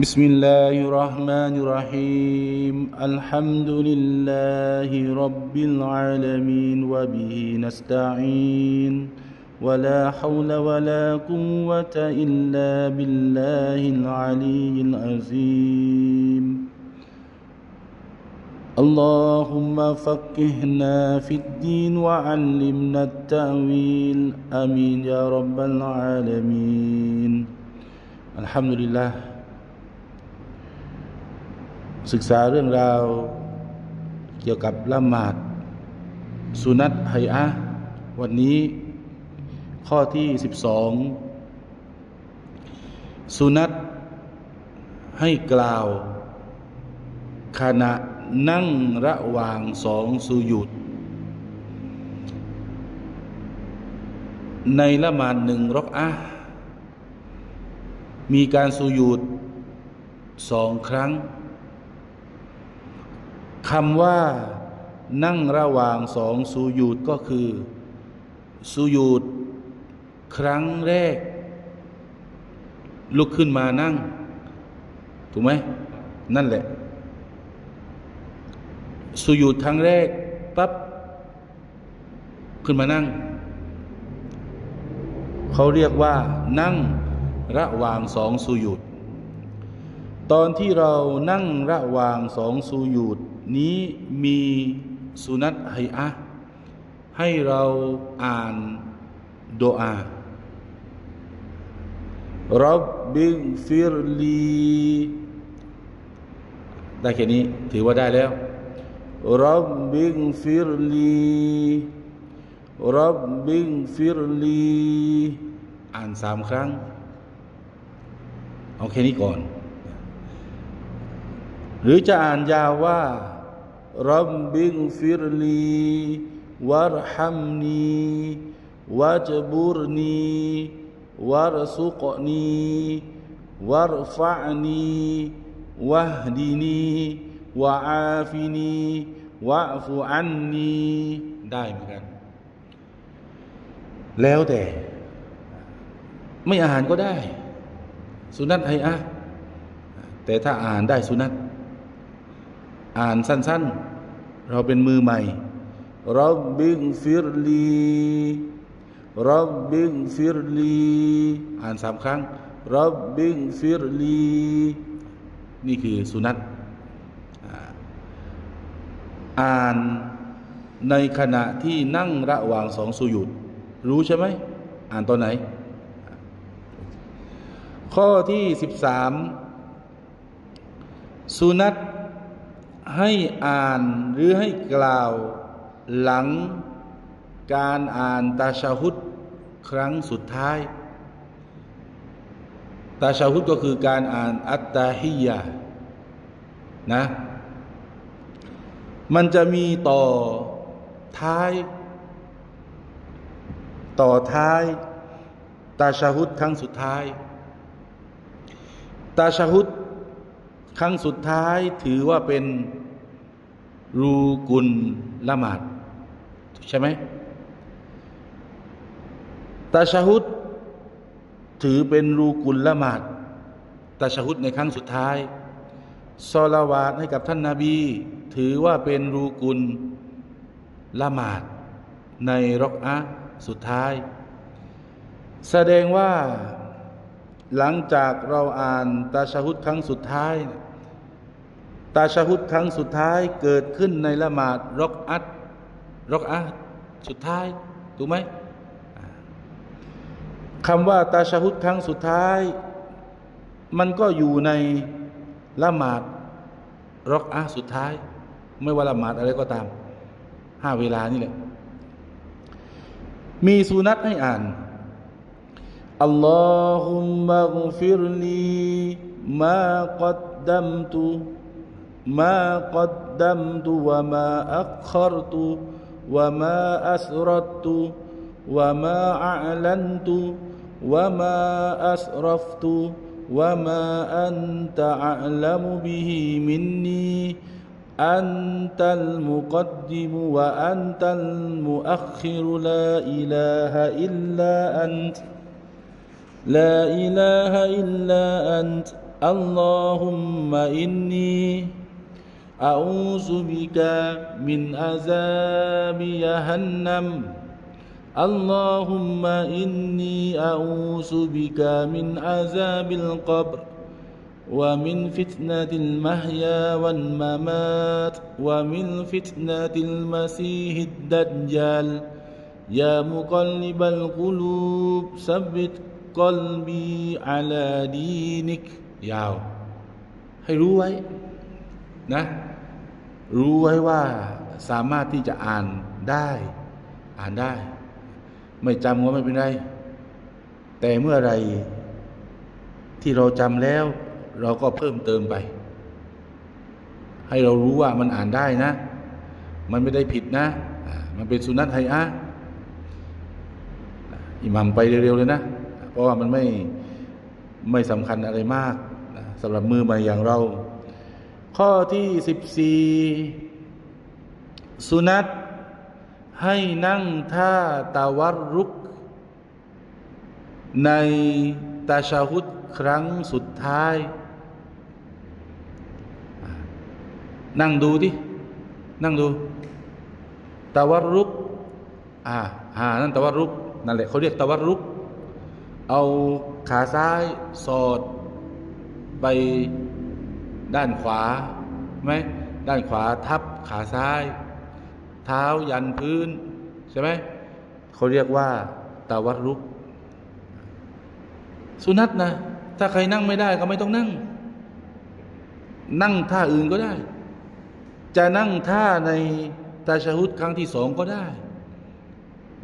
بسم الله الرحمن الرحيم الحمد لله رب العالمين وبه نستعين ولا حول ولا قوة إلا بالله العلي العظيم اللهم فقهنا في الدين وعلمنا التأويل آمين يا رب العالمين الحمد لله ศึกษาเรื่องราวเกี่ยวกับละหมาดสุนัตไฮอะวันนี้ข้อที่ 12 สุนัตให้กล่าวขณะนั่งระหว่างสองสุยุดในละหมาดหนึ่งรอกอะมีการสุยุดสองครั้ง คำว่านั่งระหว่างสองสูยูดก็คือสูยูดครั้งแรก ลุกขึ้นมานั่ง ถูกไหมนั่นแหละสูยูดครั้งแรกปั๊บขึ้นมานั่ง เขาเรียกว่านั่งระหว่างสองสูยูดตอนที่เรานั่งระหว่างสองสูยูด นี้มีสุนัตไฮอะให้เราอ่านดอารับบิงฟิรลีได้แค่นี้ถือว่าได้แล้วรับบิงฟิรลีรับบิงฟิรลีอ่านสามครั้ง เอาแค่นี้ก่อน หรือจะอ่านยาวว่ารับบิงฟิรลีวะรหัมนีวะจบูรนีวะรสุกนีวะรฟะนีวะดีนีวะอาฟินีวะฟูอันนีได้ไหมครับแล้วแต่ ไม่อ่านก็ได้ สุนัตไฮอะแต่ถ้าอ่านได้สุนัต อ่านสั้น ๆ เราเป็นมือใหม่รับบิงฟิรลีรับบิงฟิรลีอ่านสามครั้งรับบิงฟิรลีนี่คือสุนัตอ่านในขณะที่นั่งระหว่างสองสุยุดรู้ใช่ไหมอ่านตอนไหน ข้อที่สิบสามสุนัต ให้อ่านหรือให้กล่าวหลังการอ่านตาชาฮุดครั้งสุดท้าย ตาชาฮุดก็คือการอ่านอัตตาฮิยานะ มันจะมีต่อท้าย ต่อท้าย ตาชาฮุดครั้งสุดท้าย ตาชาฮุดครั้งสุดท้ายถือว่าเป็น รูกุลละหมาดใช่ไหมตาชาฮุดถือเป็นรูกุลละหมาดตาชาฮุดในครั้งสุดท้ายซอลาวาดให้กับท่านนาบี ถือว่าเป็นรูกุลละหมาดในรอกอะสุดท้าย แสดงว่าหลังจากเราอ่านตาชาฮุดครั้งสุดท้าย ตาชาฮุดครั้งสุดท้ายเกิดขึ้นในละหมาดรอกอัตรอกอัตสุดท้ายถูกไหมคำว่าตาชาฮุดครั้งสุดท้าย มันก็อยู่ในละหมาดรอกอัตสุดท้าย ไม่ว่าละหมาดอะไรก็ตามห้าเวลานี่แหละมีสุนัตให้อ่านอัลลอฮุมะกฟิรลีมากัดดัมตุ ما قدمت وما أخرت وما أسرت وما أعلنت وما أسرفت وما أنت أعلم به مني أنت المقدم وأنت المؤخر لا إله إلا أنت لا إله إلا أنت اللهم إني أعوذ بك من عذاب جهنم اللهم إني أعوذ بك من عذاب القبر ومن فتنة المحيا والممات ومن فتنة المسيح الدجال يا مقلب القلوب ثبت قلبي على دينك ยาว ให้รู้ไว้นะ รู้ไว้ว่าสามารถที่จะอ่านได้ อ่านได้ ไม่จำก็ไม่เป็นไร แต่เมื่อไรที่เราจำแล้ว เราก็เพิ่มเติมไป ให้เรารู้ว่ามันอ่านได้นะ มันไม่ได้ผิดนะ มันเป็นสุนัตไฮอะอิหมัมไปเร็วๆเลยนะ เพราะว่ามันไม่ไม่สำคัญอะไรมากสำหรับมือใหม่อย่างเรา ข้อที่สิบสี่สุนัตให้นั่งท่าตาวรรุก ในตาชาฮุดครั้งสุดท้าย นั่งดูดิ นั่งดูตะวัรรุกอ่าอ่านั่นตะวัรรุกนั่นแหละเขาเรียกตะวัรรุก เอาขาซ้ายสอดไป ด้านขวาไหมด้านขวาทับขาซ้าย เท้ายันพื้นใช่ไหมเขาเรียกว่าตะวัรรุก สุนัตนะ ถ้าใครนั่งไม่ได้ก็ไม่ต้องนั่ง นั่งท่าอื่นก็ได้ จะนั่งท่าในตาชาฮุดครั้งที่สองก็ได้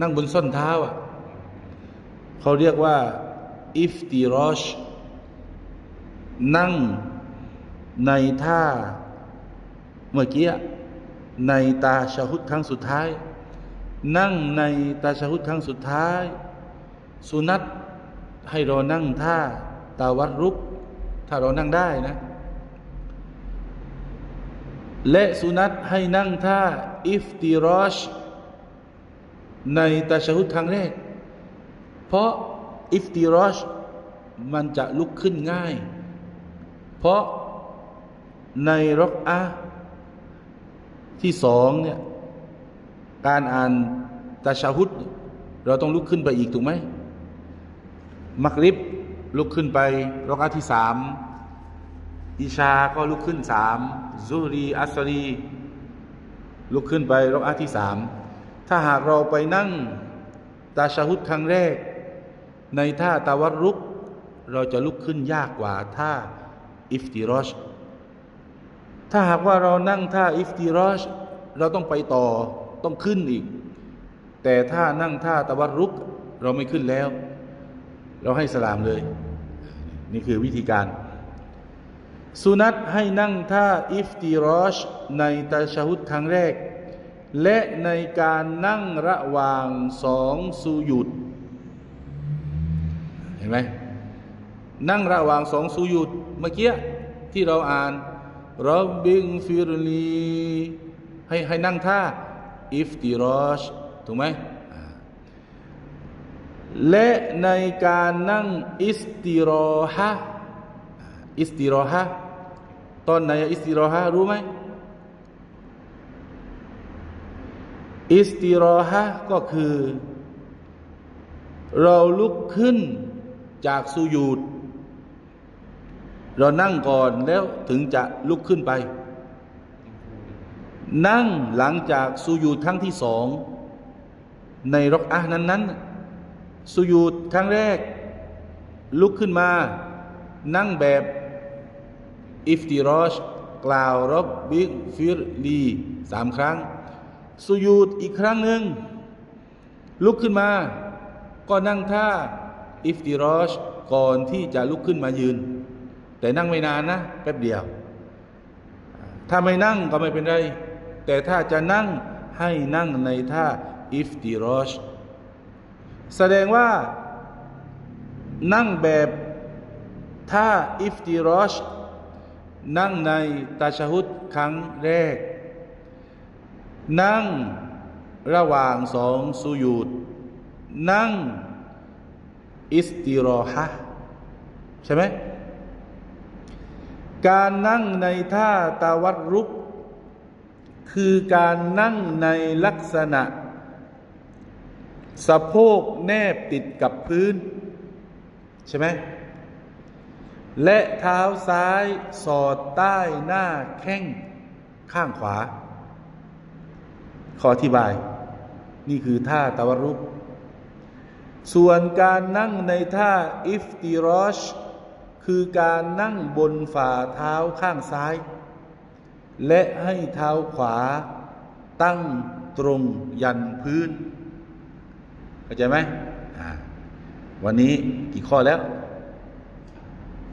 นั่งบนส้นเท้าอะเขาเรียกว่าอิฟติรอชนั่ง ในท่าเมื่อกี้ในตาชาฮุดครั้งสุดท้าย นั่งในตาชาฮุดครั้งสุดท้าย สุนัตให้เรานั่งท่าตาวัดรุก ถ้าเรานั่งได้นะ และสุนัตให้นั่งท่าอิฟติรอชในตาชาฮุดครั้งแรก เพราะอิฟติรอชมันจะลุกขึ้นง่าย เพราะ ในรักอะที่สองเนี่ยการอ่านตาชาฮุดเราต้องลุกขึ้นไปอีกถูกไหมมักริบลุกขึ้นไปรักอะที่สามอิชาก็ลุกขึ้นสามซุรี อัสรี ลุกขึ้นไปรักอะที่สามถ้าหากเราไปนั่งตาชาฮุดครั้งแรก ในท่าตาวัรรุก เราจะลุกขึ้นยากกว่าท่าอิฟติรอช ถ้าหากว่าเรานั่งท่าอิฟติรอชเราต้องไปต่อต้องขึ้นอีก แต่ถ้านั่งท่าตะวัรรุก เราไม่ขึ้นแล้ว เราให้สลามเลย นี่คือวิธีการสุนัตให้นั่งท่าอิฟติรอชในตาชาฮุดครั้งแรก และในการนั่งระหว่างสองสุยุดเห็นไหมนั่งระหว่างสองสุยุดเมื่อกี้ที่เราอ่าน รับบิงฟิรลีให้ให้นั่งท่าอิฟติรอชถูกไหมและในการนั่งอิสติรอฮะอิสติรอฮะตอนไหนอิสติรอฮะรู้ไหมอิสติรอฮะก็คือ เราลุกขึ้นจากสุยูด เรานั่งก่อนแล้วถึงจะลุกขึ้นไป นั่งหลังจากสุยูดครั้งที่สอง ในรกอะห์นั้นสุยูดครั้งแรก ลุกขึ้นมา นั่งแบบอิฟติรอชกล่าวรบบิกฟิรลีสามครั้ง สุยูดอีกครั้งหนึ่ง ลุกขึ้นมา ก็นั่งท่าอิฟติรอชก่อนที่จะลุกขึ้นมายืน แต่นั่งไม่นานนะแป๊บเดียว ถ้าไม่นั่งก็ไม่เป็นไร แต่ถ้าจะนั่งให้นั่งในท่าอิฟติรอชแสดงว่านั่งแบบท่าอิฟติรอชนั่งในตาชาฮุดครั้งแรก นั่งระหว่างสองสุยูดนั่งอิสติรอฮะใช่ไหม การนั่งในท่าตาวัดรุก คือการนั่งในลักษณะ สะโพกแนบติดกับพื้น ใช่ไหมและเท้าซ้ายสอดใต้หน้าแข้งข้างขวา ขออธิบาย นี่คือท่าตะวรุกส่วนการนั่งในท่าอิฟติรอช คือการนั่งบนฝ่าเท้าข้างซ้าย และให้เท้าขวาตั้งตรงยันพื้นเข้าใจไหมวันนี้กี่ข้อแล้ว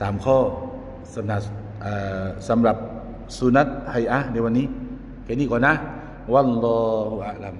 สามข้อสำหรับสำหรับสุนัตไฮอะในวันนี้ แค่นี้ก่อนนะ วัลลอฮุอะลัม